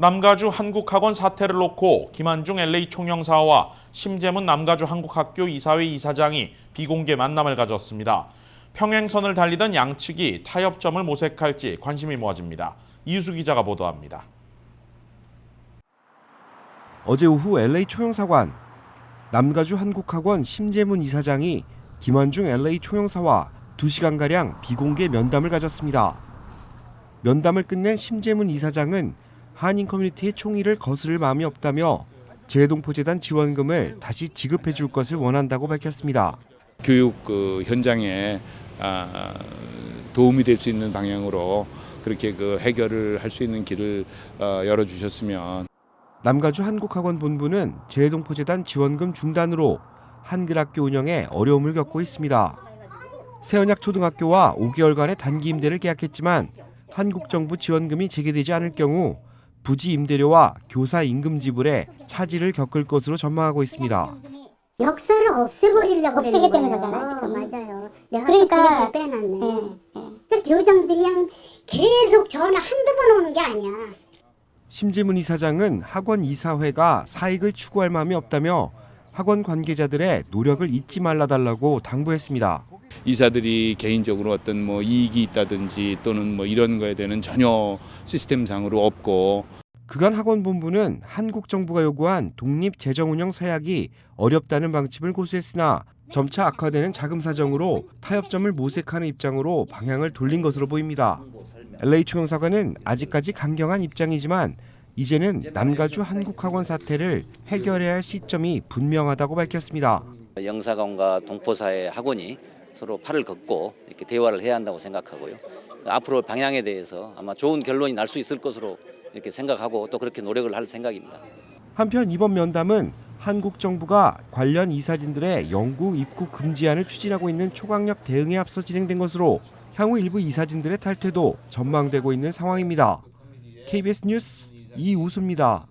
남가주 한국학원 사태를 놓고 김한중 LA 총영사와 심재문 남가주 한국학교 이사회 이사장이 비공개 만남을 가졌습니다. 평행선을 달리던 양측이 타협점을 모색할지 관심이 모아집니다. 이유수 기자가 보도합니다. 어제 오후 LA 총영사관 남가주 한국학원 심재문 이사장이 김환중 LA 총영사와 2시간가량 비공개 면담을 가졌습니다. 면담을 끝낸 심재문 이사장은 한인 커뮤니티의 총의를 거스를 마음이 없다며 재동포재단 지원금을 다시 지급해 줄 것을 원한다고 밝혔습니다. 교육 그 현장에 아, 도움이 될 수 있는 방향으로 그렇게 그 해결을 할 수 있는 길을 어, 열어 주셨으면 남가주 한국학원 본부는 재동포재단 지원금 중단으로 한글학교 운영에 어려움을 겪고 있습니다. 세언약 초등학교와 5개월간의 단기 임대를 계약했지만 한국 정부 지원금이 재개되지 않을 경우 부지 임대료와 교사 임금 지불에 차질을 겪을 것으로 전망하고 있습니다. 역사를 없애버리려고 그러는 거잖아요, 거예요. 지금은. 맞아요. 내가 그러니까- 그걸 빼놨네. 예, 예. 그 교장들이 그냥 계속 전화 한두 번 오는 게 아니야. 심지문 이사장은 학원 이사회가 사익을 추구할 마음이 없다며 학원 관계자들의 노력을 잊지 말라달라고 당부했습니다. 이사들이 개인적으로 어떤 뭐 이익이 있다든지 또는 뭐 이런 거에 대한 전혀 시스템상으로 없고 그간 학원 본부는 한국 정부가 요구한 독립 재정 운영 서약이 어렵다는 방침을 고수했으나 점차 악화되는 자금 사정으로 타협점을 모색하는 입장으로 방향을 돌린 것으로 보입니다. LA 총영사관은 아직까지 강경한 입장이지만 이제는 남가주 한국학원 사태를 해결해야 할 시점이 분명하다고 밝혔습니다. 영사관과 동포사의 학원이 서로 팔을 걷고 이렇게 대화를 해야 한다고 생각하고요. 앞으로 방향에 대해서 아마 좋은 결론이 날 수 있을 것으로 이렇게 생각하고 또 그렇게 노력을 할 생각입니다. 한편 이번 면담은 한국 정부가 관련 이사진들의 영구 입국 금지안을 추진하고 있는 초강력 대응에 앞서 진행된 것으로 향후 일부 이사진들의 탈퇴도 전망되고 있는 상황입니다. KBS 뉴스 이우수입니다.